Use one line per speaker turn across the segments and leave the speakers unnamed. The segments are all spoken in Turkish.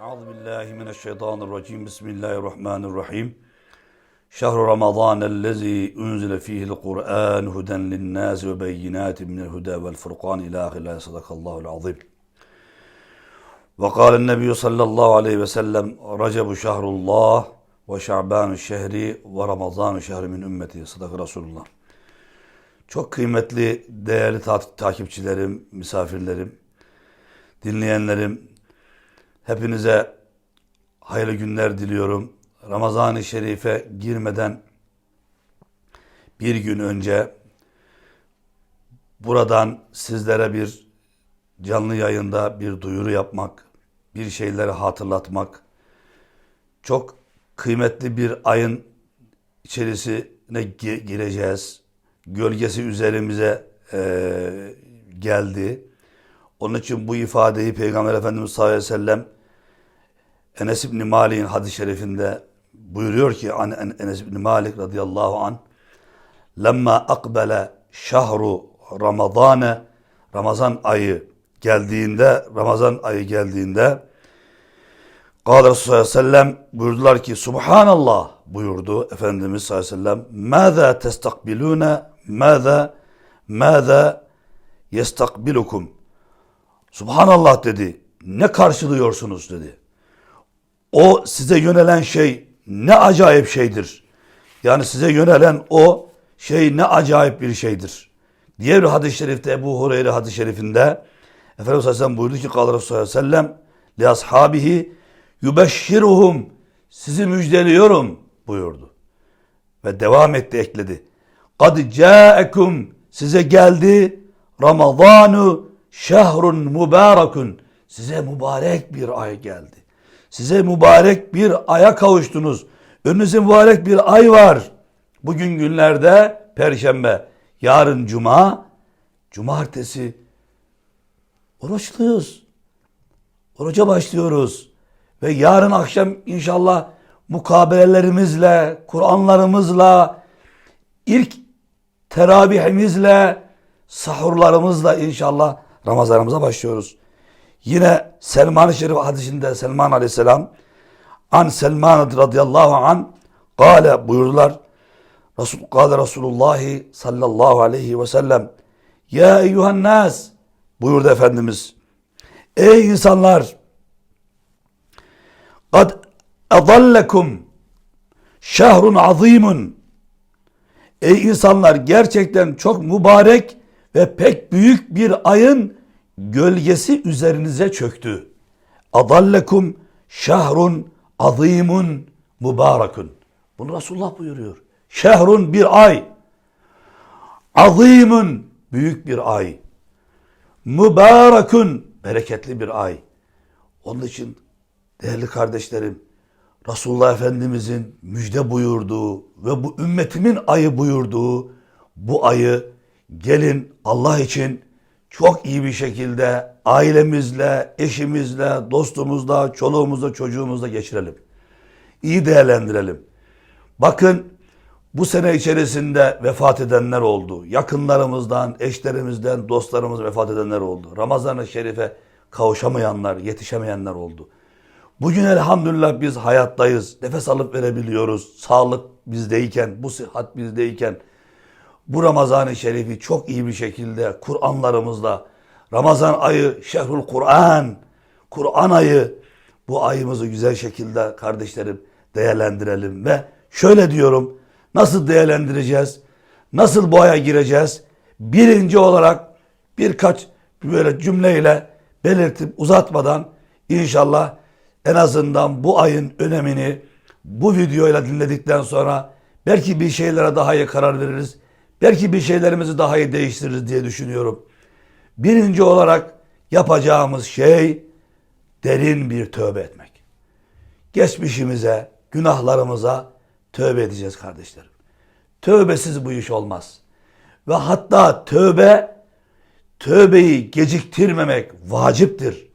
Euzu billahi mineşşeytanirracim. Bismillahirrahmanirrahim. Şehru Ramazan ellezî unzile fihi'l Kur'an huden lin-nâs ve beyinatin minel huda vel furkan ilâ ahirâ sadakallahu'l azîm. Ve kâlen nebiyyü sallallahu aleyhi ve sellem Recebu şehrullah ve Şaban şehri ve Ramazan şehri min ümmeti sadak Resulullah. Çok kıymetli değerli ta takipçilerim, misafirlerim, dinleyenlerim, hepinize hayırlı günler diliyorum. Ramazan-ı Şerif'e girmeden bir gün önce buradan sizlere bir canlı yayında bir duyuru yapmak, bir şeyleri hatırlatmak, çok kıymetli bir ayın içerisine gi- gireceğiz. Gölgesi üzerimize eee, geldi. Onun için bu ifadeyi Peygamber Efendimiz sallallahu aleyhi ve sellem Enes İbni Malik'in hadis-i şerifinde buyuruyor ki an En- Enes İbni Malik radıyallahu an lemma akbele şahru ramadane Ramazan ayı geldiğinde Ramazan ayı geldiğinde Kâle Resulullah ve sellem buyurdular ki Subhanallah buyurdu Efendimiz sallallahu aleyhi ve sellem Mâzâ testakbilûne mâzâ mâzâ yestakbilukum Subhanallah dedi. Ne karşılıyorsunuz dedi. O size yönelen şey ne acayip şeydir. Yani size yönelen o şey ne acayip bir şeydir. Diğer bir hadis-i şerifte Ebu Hureyre hadis-i şerifinde Efendimiz Aleyhisselam buyurdu ki Kâle Resulullah sellem li ashabihi yubeşşiruhum sizi müjdeliyorum buyurdu. Ve devam etti ekledi. Kad ca'ekum size geldi Ramazanu şehrun mübarekun. Size mübarek bir ay geldi. Size mübarek bir aya kavuştunuz. Önünüzde mübarek bir ay var. Bugün günlerde perşembe, yarın cuma, cumartesi oruçluyuz. Oruca başlıyoruz. Ve yarın akşam inşallah mukabelelerimizle, Kur'anlarımızla, ilk teravihimizle, sahurlarımızla inşallah Ramazanımıza başlıyoruz. Yine Selman-ı Şerif hadisinde Selman Aleyhisselam An Selman radıyallahu an Kale buyurdular. Resul, Kale Resulullah sallallahu aleyhi ve sellem Ya eyyuhan nas buyurdu Efendimiz. Ey insanlar Kad adallekum şehrun azimun Ey insanlar gerçekten çok mübarek ve pek büyük bir ayın gölgesi üzerinize çöktü. Adallekum şehrun azimun mübarekun. Bunu Resulullah buyuruyor. Şehrun bir ay. Azimun büyük bir ay. Mübarekun bereketli bir ay. Onun için değerli kardeşlerim Resulullah Efendimizin müjde buyurduğu ve bu ümmetimin ayı buyurduğu bu ayı gelin Allah için çok iyi bir şekilde ailemizle, eşimizle, dostumuzla, çoluğumuzla, çocuğumuzla geçirelim. İyi değerlendirelim. Bakın bu sene içerisinde vefat edenler oldu. Yakınlarımızdan, eşlerimizden, dostlarımız vefat edenler oldu. Ramazan-ı Şerif'e kavuşamayanlar, yetişemeyenler oldu. Bugün elhamdülillah biz hayattayız. Nefes alıp verebiliyoruz. Sağlık bizdeyken, bu sıhhat bizdeyken bu Ramazan-ı Şerif'i çok iyi bir şekilde Kur'anlarımızla Ramazan ayı şehrul Kur'an Kur'an ayı bu ayımızı güzel şekilde kardeşlerim değerlendirelim ve şöyle diyorum nasıl değerlendireceğiz? Nasıl bu aya gireceğiz? Birinci olarak birkaç böyle cümleyle belirtip uzatmadan inşallah en azından bu ayın önemini bu videoyla dinledikten sonra belki bir şeylere daha iyi karar veririz. Belki bir şeylerimizi daha iyi değiştiririz diye düşünüyorum. Birinci olarak yapacağımız şey derin bir tövbe etmek. Geçmişimize, günahlarımıza tövbe edeceğiz kardeşlerim. Tövbesiz bu iş olmaz. Ve hatta tövbe, tövbeyi geciktirmemek vaciptir.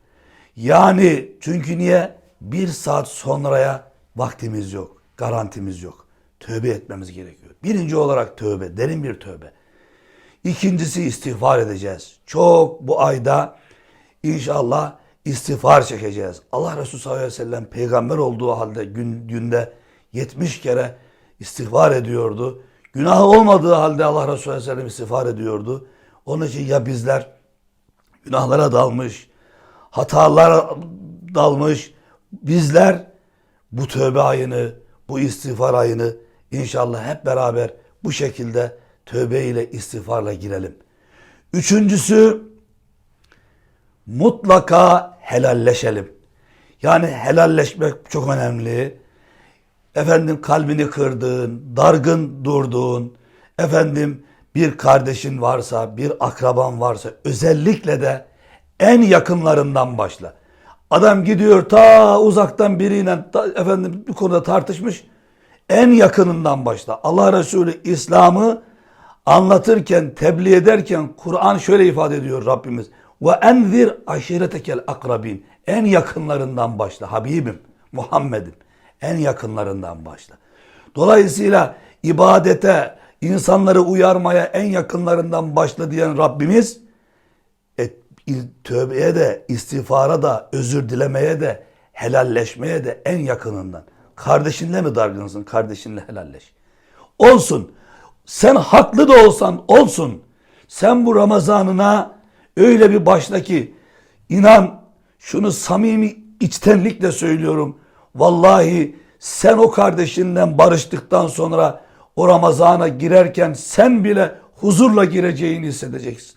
Yani çünkü niye? Bir saat sonraya vaktimiz yok, garantimiz yok. Tövbe etmemiz gerekiyor. Birinci olarak tövbe, derin bir tövbe. İkincisi istiğfar edeceğiz. Çok bu ayda inşallah istiğfar çekeceğiz. Allah Resulü sallallahu aleyhi ve sellem peygamber olduğu halde gün, günde 70 kere istiğfar ediyordu. Günah olmadığı halde Allah Resulü sallallahu aleyhi ve sellem istiğfar ediyordu. Onun için ya bizler günahlara dalmış, hatalara dalmış, bizler bu tövbe ayını, bu istiğfar ayını inşallah hep beraber bu şekilde tövbe ile istiğfarla girelim. Üçüncüsü mutlaka helalleşelim. Yani helalleşmek çok önemli. Efendim kalbini kırdığın, dargın durduğun, efendim bir kardeşin varsa, bir akraban varsa özellikle de en yakınlarından başla. Adam gidiyor ta uzaktan biriyle ta- efendim bir konuda tartışmış. En yakınından başla. Allah Resulü İslam'ı anlatırken, tebliğ ederken Kur'an şöyle ifade ediyor Rabbimiz. Ve enzir aşiretekel akrabin. En yakınlarından başla Habibim, Muhammed'im. En yakınlarından başla. Dolayısıyla ibadete, insanları uyarmaya en yakınlarından başla diyen Rabbimiz e, tövbeye de, istiğfara da, özür dilemeye de, helalleşmeye de en yakınından. Kardeşinle mi dargınsın? Kardeşinle helalleş. Olsun. Sen haklı da olsan olsun. Sen bu Ramazanına öyle bir başla ki inan şunu samimi içtenlikle söylüyorum. Vallahi sen o kardeşinden barıştıktan sonra o Ramazana girerken sen bile huzurla gireceğini hissedeceksin.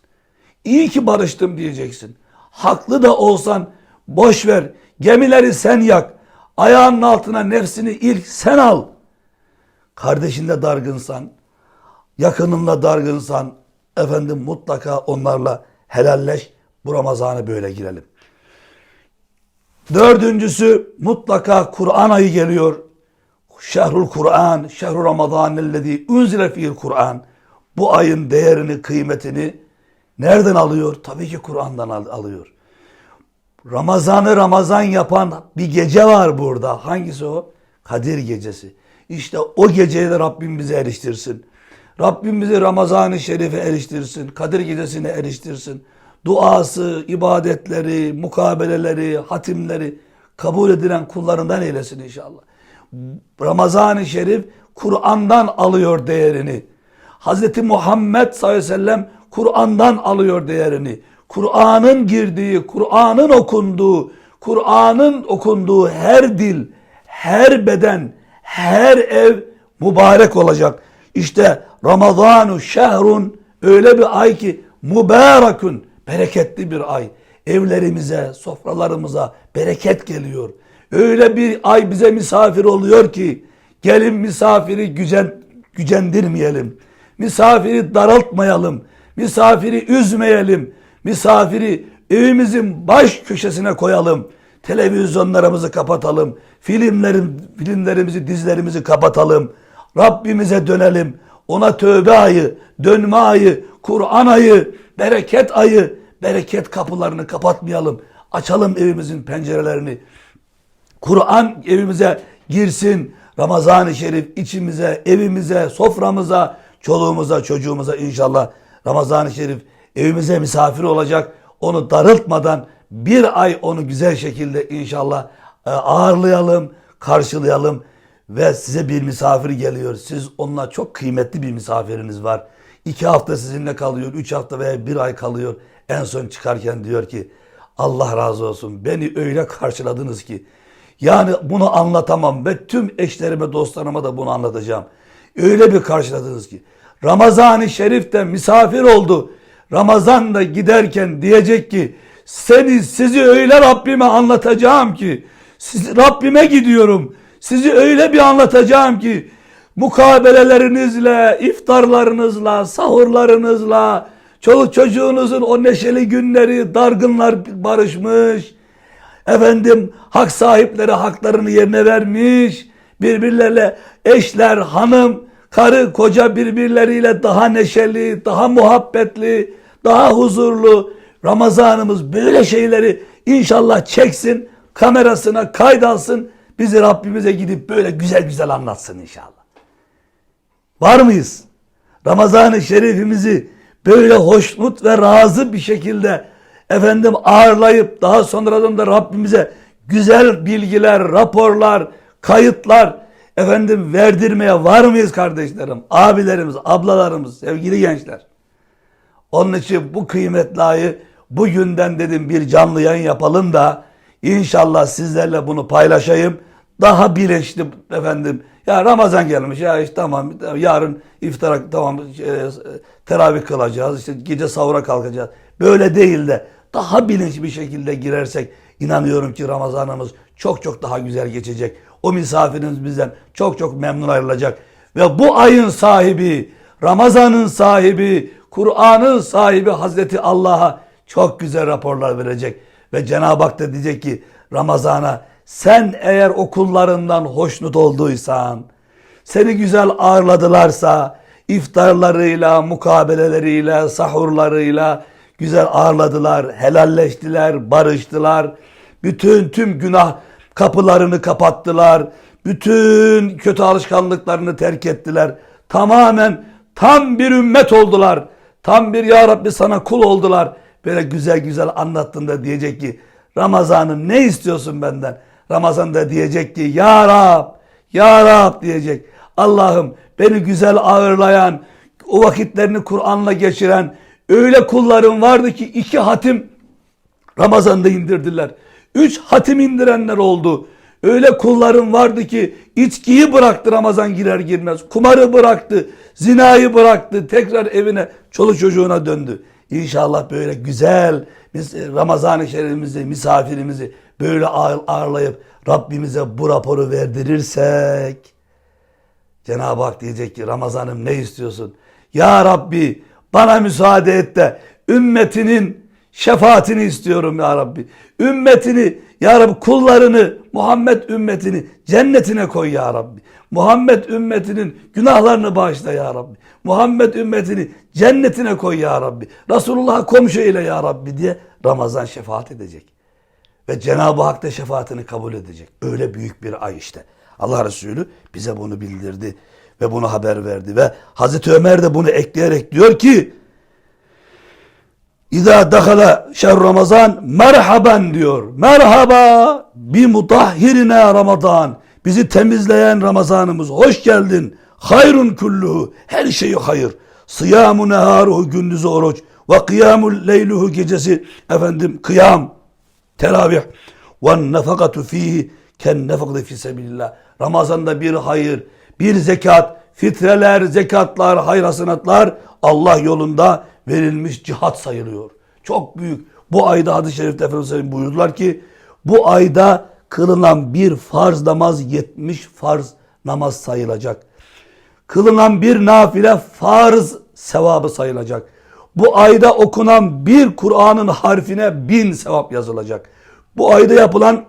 İyi ki barıştım diyeceksin. Haklı da olsan boş ver. Gemileri sen yak. Ayağının altına nefsini ilk sen al. Kardeşinle dargınsan, yakınınla dargınsan efendim mutlaka onlarla helalleş. Bu Ramazan'a böyle girelim. Dördüncüsü mutlaka Kur'an ayı geliyor. Şehrul Kur'an, şehru Ramazan ellezî unzile fîl Kur'an. Bu ayın değerini, kıymetini nereden alıyor? Tabii ki Kur'an'dan al- alıyor. Ramazan'ı Ramazan yapan bir gece var burada. Hangisi o? Kadir gecesi. İşte o geceyi de Rabbim bize eriştirsin. Rabbim bizi Ramazan-ı Şerif'e eriştirsin. Kadir gecesine eriştirsin. Duası, ibadetleri, mukabeleleri, hatimleri kabul edilen kullarından eylesin inşallah. Ramazan-ı Şerif Kur'an'dan alıyor değerini. Hz. Muhammed sallallahu aleyhi ve sellem Kur'an'dan alıyor değerini. Kur'an'ın girdiği, Kur'an'ın okunduğu, Kur'an'ın okunduğu her dil, her beden, her ev mübarek olacak. İşte Ramazanu şehrun öyle bir ay ki mübarekun bereketli bir ay. Evlerimize, sofralarımıza bereket geliyor. Öyle bir ay bize misafir oluyor ki gelin misafiri gücen, gücendirmeyelim. Misafiri daraltmayalım. Misafiri üzmeyelim. Misafiri evimizin baş köşesine koyalım. Televizyonlarımızı kapatalım. Filmlerin, filmlerimizi, dizilerimizi kapatalım. Rabbimize dönelim. Ona tövbe ayı, dönme ayı, Kur'an ayı, bereket ayı, bereket kapılarını kapatmayalım. Açalım evimizin pencerelerini. Kur'an evimize girsin. Ramazan-ı Şerif içimize, evimize, soframıza, çoluğumuza, çocuğumuza inşallah Ramazan-ı Şerif evimize misafir olacak. Onu darıltmadan bir ay onu güzel şekilde inşallah e, ağırlayalım, karşılayalım ve size bir misafir geliyor. Siz onunla çok kıymetli bir misafiriniz var. İki hafta sizinle kalıyor, üç hafta veya bir ay kalıyor. En son çıkarken diyor ki Allah razı olsun beni öyle karşıladınız ki yani bunu anlatamam ve tüm eşlerime dostlarıma da bunu anlatacağım. Öyle bir karşıladınız ki Ramazan-ı Şerif'te misafir oldu. Ramazan'da giderken diyecek ki seni sizi öyle Rabbime anlatacağım ki siz, Rabbime gidiyorum. Sizi öyle bir anlatacağım ki mukabelelerinizle, iftarlarınızla, sahurlarınızla, çoluk çocuğunuzun o neşeli günleri, dargınlar barışmış. Efendim hak sahipleri haklarını yerine vermiş. Birbirlerle eşler, hanım, karı, koca birbirleriyle daha neşeli, daha muhabbetli, daha huzurlu. Ramazanımız böyle şeyleri inşallah çeksin, kamerasına kaydalsın. Bizi Rabbimize gidip böyle güzel güzel anlatsın inşallah. Var mıyız? Ramazan-ı Şerifimizi böyle hoşnut ve razı bir şekilde efendim ağırlayıp daha sonradan da Rabbimize güzel bilgiler, raporlar, kayıtlar efendim verdirmeye var mıyız kardeşlerim, abilerimiz, ablalarımız, sevgili gençler? Onun için bu kıymetli ayı bugünden dedim bir canlı yayın yapalım da inşallah sizlerle bunu paylaşayım. Daha bilinçli efendim. Ya Ramazan gelmiş ya işte tamam yarın iftara tamam e, teravih kılacağız işte gece sahura kalkacağız. Böyle değil de daha bilinçli bir şekilde girersek inanıyorum ki Ramazanımız çok çok daha güzel geçecek. O misafirimiz bizden çok çok memnun ayrılacak. Ve bu ayın sahibi, Ramazan'ın sahibi, Kur'an'ın sahibi Hazreti Allah'a çok güzel raporlar verecek. Ve Cenab-ı Hak da diyecek ki Ramazan'a sen eğer okullarından hoşnut olduysan, seni güzel ağırladılarsa, iftarlarıyla, mukabeleleriyle, sahurlarıyla güzel ağırladılar, helalleştiler, barıştılar. Bütün tüm günah kapılarını kapattılar. Bütün kötü alışkanlıklarını terk ettiler. Tamamen tam bir ümmet oldular. Tam bir ya Rabbi sana kul oldular. Böyle güzel güzel anlattığında diyecek ki Ramazan'ı ne istiyorsun benden? Ramazan da diyecek ki Ya Rab, Ya Rab diyecek. Allah'ım beni güzel ağırlayan, o vakitlerini Kur'an'la geçiren öyle kullarım vardı ki iki hatim Ramazan'da indirdiler. Üç hatim indirenler oldu. Öyle kullarım vardı ki içkiyi bıraktı Ramazan girer girmez. Kumarı bıraktı, zinayı bıraktı. Tekrar evine, çoluk çocuğuna döndü. İnşallah böyle güzel biz Ramazan-ı Şerif'imizi, misafirimizi böyle ağır- ağırlayıp Rabbimize bu raporu verdirirsek Cenab-ı Hak diyecek ki Ramazan'ım ne istiyorsun? Ya Rabbi bana müsaade et de ümmetinin şefaatini istiyorum ya Rabbi. Ümmetini ya Rabbi kullarını Muhammed ümmetini cennetine koy ya Rabbi. Muhammed ümmetinin günahlarını bağışla ya Rabbi. Muhammed ümmetini cennetine koy ya Rabbi. Resulullah'a komşu eyle ya Rabbi diye Ramazan şefaat edecek. Ve Cenab-ı Hak da şefaatini kabul edecek. Öyle büyük bir ay işte. Allah Resulü bize bunu bildirdi ve bunu haber verdi. Ve Hazreti Ömer de bunu ekleyerek diyor ki İza dakhala şehr Ramazan merhaban diyor. Merhaba bi mutahhirina Ramazan. Bizi temizleyen Ramazanımız. Hoş geldin. Hayrun kulluhu. Her şeyi hayır. Sıyamu neharuhu gündüzü oruç. Ve kıyamul leyluhu gecesi efendim kıyam. Teravih. Ve nefakatu fihi ken nefakati fi sebilillah. Ramazanda bir hayır, bir zekat, fitreler, zekatlar, hayır hasenatlar Allah yolunda verilmiş cihat sayılıyor. Çok büyük. Bu ayda hadis-i şerifte Efendimiz buyurdular ki bu ayda kılınan bir farz namaz 70 farz namaz sayılacak. Kılınan bir nafile farz sevabı sayılacak. Bu ayda okunan bir Kur'an'ın harfine bin sevap yazılacak. Bu ayda yapılan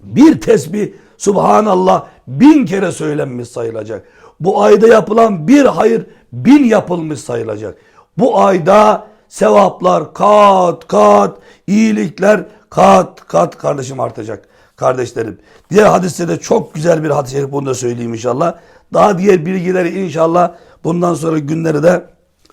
bir tesbih Subhanallah bin kere söylenmiş sayılacak. Bu ayda yapılan bir hayır bin yapılmış sayılacak. Bu ayda sevaplar kat kat, iyilikler kat kat kardeşim artacak. Kardeşlerim. Diğer hadiste de çok güzel bir hadis-i şerif bunu da söyleyeyim inşallah. Daha diğer bilgileri inşallah bundan sonra günleri de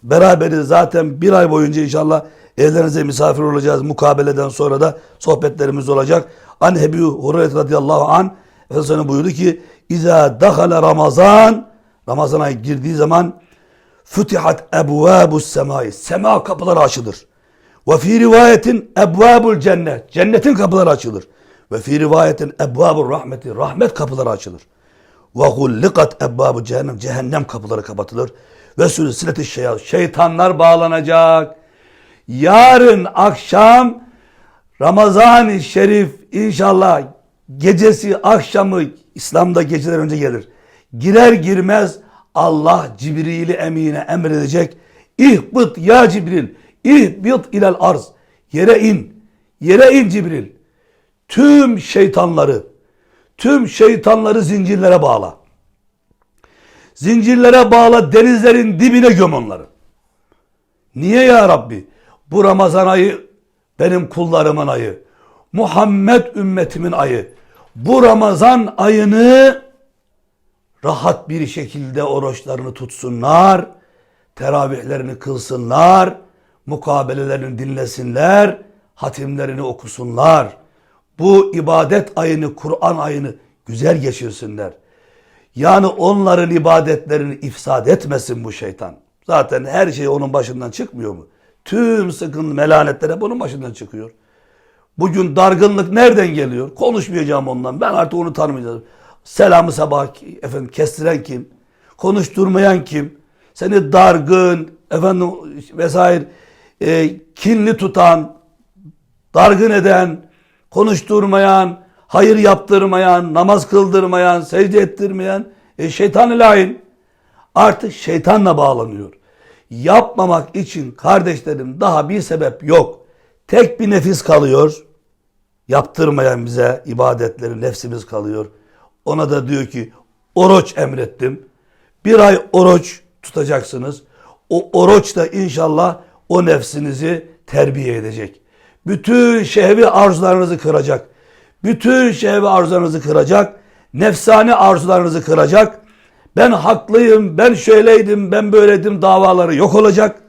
beraberiz. Zaten bir ay boyunca inşallah evlerinize misafir olacağız. Mukabeleden sonra da sohbetlerimiz olacak. An Ebu Hureyre radıyallahu an Efendimiz buyurdu ki İza dakhala Ramazan Ramazan ayı girdiği zaman Fütihat ebvâbus semai. Sema kapıları açılır. Ve fi rivayetin ebvâbul cennet. Cennetin kapıları açılır. Ve fi rivayetin ebvâbul rahmeti. Rahmet kapıları açılır. Ve gullikat ebvâbu cehennem. Cehennem kapıları kapatılır. Ve sülsileti şeytan. Şeytanlar bağlanacak. Yarın akşam Ramazan-ı Şerif inşallah gecesi akşamı İslam'da geceler önce gelir. Girer girmez Allah Cibril'i emine emredecek. İhbıt ya Cibril. İhbıt ilel arz. Yere in. Yere in Cibril. Tüm şeytanları, tüm şeytanları zincirlere bağla. Zincirlere bağla denizlerin dibine göm onları. Niye ya Rabbi? Bu Ramazan ayı benim kullarımın ayı. Muhammed ümmetimin ayı. Bu Ramazan ayını rahat bir şekilde oruçlarını tutsunlar, teravihlerini kılsınlar, mukabelelerini dinlesinler, hatimlerini okusunlar. Bu ibadet ayını, Kur'an ayını güzel geçirsinler. Yani onların ibadetlerini ifsad etmesin bu şeytan. Zaten her şey onun başından çıkmıyor mu? Tüm sıkıntı, melanetler hep onun başından çıkıyor. Bugün dargınlık nereden geliyor? Konuşmayacağım ondan. Ben artık onu tanımayacağım. Selamı sabah efendim kestiren kim? Konuşturmayan kim? Seni dargın efendim vesaire e, kinli tutan, dargın eden, konuşturmayan, hayır yaptırmayan, namaz kıldırmayan, secde ettirmeyen e, şeytan lain artık şeytanla bağlanıyor. Yapmamak için kardeşlerim daha bir sebep yok. Tek bir nefis kalıyor. Yaptırmayan bize ibadetleri nefsimiz kalıyor. Ona da diyor ki oruç emrettim. Bir ay oruç tutacaksınız. O oruç da inşallah o nefsinizi terbiye edecek. Bütün şehvi arzularınızı kıracak. Bütün şehvi arzularınızı kıracak. Nefsani arzularınızı kıracak. Ben haklıyım, ben şöyleydim, ben böyledim davaları yok olacak.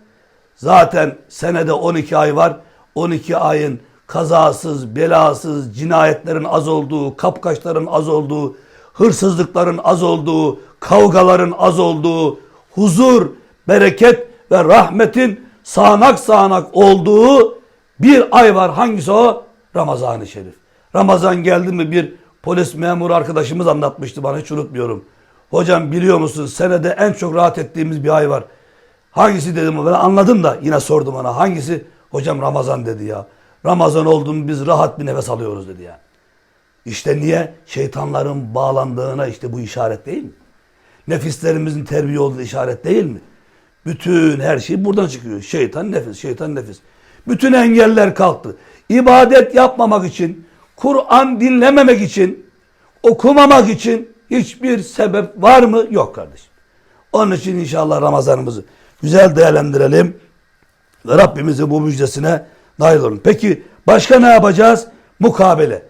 Zaten senede 12 ay var. 12 ayın kazasız, belasız, cinayetlerin az olduğu, kapkaçların az olduğu, hırsızlıkların az olduğu, kavgaların az olduğu, huzur, bereket ve rahmetin sağanak sağanak olduğu bir ay var. Hangisi o? Ramazan-ı Şerif. Ramazan geldi mi bir polis memuru arkadaşımız anlatmıştı bana hiç unutmuyorum. Hocam biliyor musun senede en çok rahat ettiğimiz bir ay var. Hangisi dedim ben anladım da yine sordum ona hangisi? Hocam Ramazan dedi ya. Ramazan oldu biz rahat bir nefes alıyoruz dedi ya. İşte niye? Şeytanların bağlandığına işte bu işaret değil mi? Nefislerimizin terbiye olduğu işaret değil mi? Bütün her şey buradan çıkıyor. Şeytan nefis, şeytan nefis. Bütün engeller kalktı. İbadet yapmamak için, Kur'an dinlememek için, okumamak için hiçbir sebep var mı? Yok kardeşim. Onun için inşallah Ramazanımızı güzel değerlendirelim. Ve Rabbimizin bu müjdesine nail olun. Peki başka ne yapacağız? Mukabele.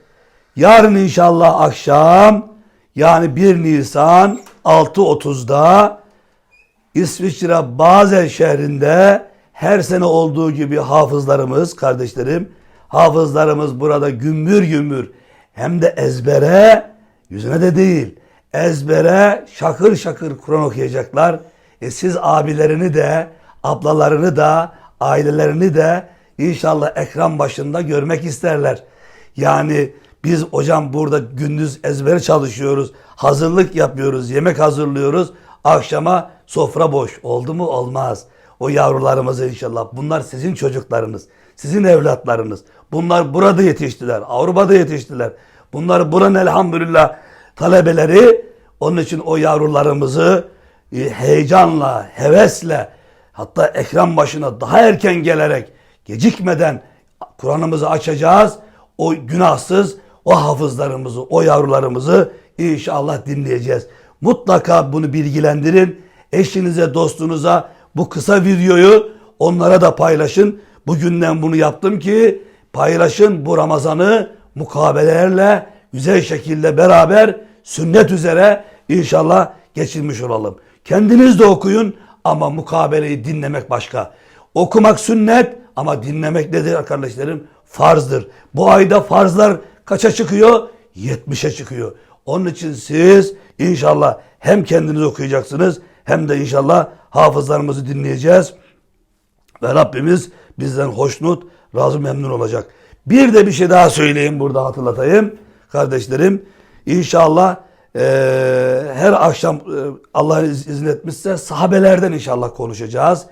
Yarın inşallah akşam yani 1 Nisan 6.30'da İsviçre Basel şehrinde her sene olduğu gibi hafızlarımız, kardeşlerim, hafızlarımız burada gümbür gümbür hem de ezbere, yüzüne de değil, ezbere şakır şakır Kur'an okuyacaklar. E siz abilerini de, ablalarını da, ailelerini de inşallah ekran başında görmek isterler. Yani biz hocam burada gündüz ezber çalışıyoruz, hazırlık yapıyoruz, yemek hazırlıyoruz. Akşama sofra boş. Oldu mu? Olmaz. O yavrularımız inşallah. Bunlar sizin çocuklarınız. Sizin evlatlarınız. Bunlar burada yetiştiler. Avrupa'da yetiştiler. Bunlar buranın elhamdülillah talebeleri. Onun için o yavrularımızı e, heyecanla, hevesle hatta ekran başına daha erken gelerek gecikmeden Kur'an'ımızı açacağız. O günahsız o hafızlarımızı, o yavrularımızı inşallah dinleyeceğiz. Mutlaka bunu bilgilendirin. Eşinize, dostunuza bu kısa videoyu onlara da paylaşın. Bugünden bunu yaptım ki paylaşın bu Ramazan'ı mukabelelerle güzel şekilde beraber sünnet üzere inşallah geçirmiş olalım. Kendiniz de okuyun ama mukabeleyi dinlemek başka. Okumak sünnet ama dinlemek nedir kardeşlerim? Farzdır. Bu ayda farzlar kaça çıkıyor? 70'e çıkıyor. Onun için siz inşallah hem kendiniz okuyacaksınız hem de inşallah hafızlarımızı dinleyeceğiz. Ve Rabbimiz bizden hoşnut, razı memnun olacak. Bir de bir şey daha söyleyeyim burada hatırlatayım. Kardeşlerim inşallah e, her akşam e, Allah izin etmişse sahabelerden inşallah konuşacağız.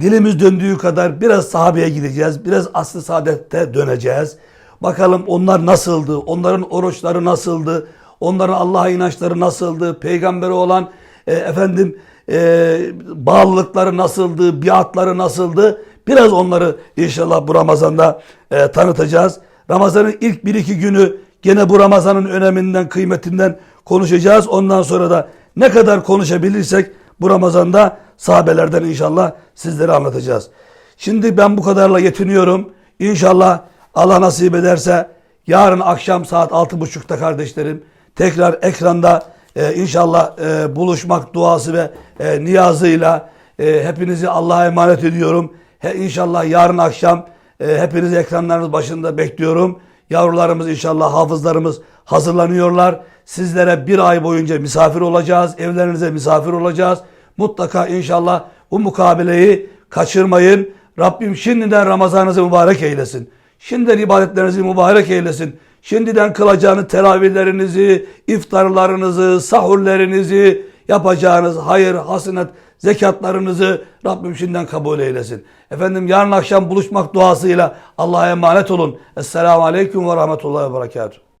Dilimiz döndüğü kadar biraz sahabeye gideceğiz. Biraz aslı saadette döneceğiz. Bakalım onlar nasıldı? Onların oruçları nasıldı? Onların Allah'a inançları nasıldı? Peygambere olan e, efendim e, bağlılıkları nasıldı? Biatları nasıldı? Biraz onları inşallah bu Ramazan'da e, tanıtacağız. Ramazan'ın ilk bir iki günü gene bu Ramazan'ın öneminden, kıymetinden konuşacağız. Ondan sonra da ne kadar konuşabilirsek bu Ramazan'da sahabelerden inşallah sizlere anlatacağız. Şimdi ben bu kadarla yetiniyorum. İnşallah Allah nasip ederse yarın akşam saat 6.30'da kardeşlerim tekrar ekranda e, inşallah e, buluşmak duası ve e, niyazıyla e, hepinizi Allah'a emanet ediyorum. He, inşallah yarın akşam E, hepinizi ekranlarınız başında bekliyorum. Yavrularımız inşallah hafızlarımız hazırlanıyorlar. Sizlere bir ay boyunca misafir olacağız. Evlerinize misafir olacağız. Mutlaka inşallah bu mukabeleyi kaçırmayın. Rabbim şimdiden Ramazanınızı mübarek eylesin. Şimdiden ibadetlerinizi mübarek eylesin. Şimdiden kılacağınız teravihlerinizi, iftarlarınızı, sahurlerinizi, yapacağınız hayır, hasenet, zekatlarınızı Rabbim şimdiden kabul eylesin. Efendim yarın akşam buluşmak duasıyla Allah'a emanet olun. Esselamu Aleyküm ve Rahmetullahi ve Berekatuhu.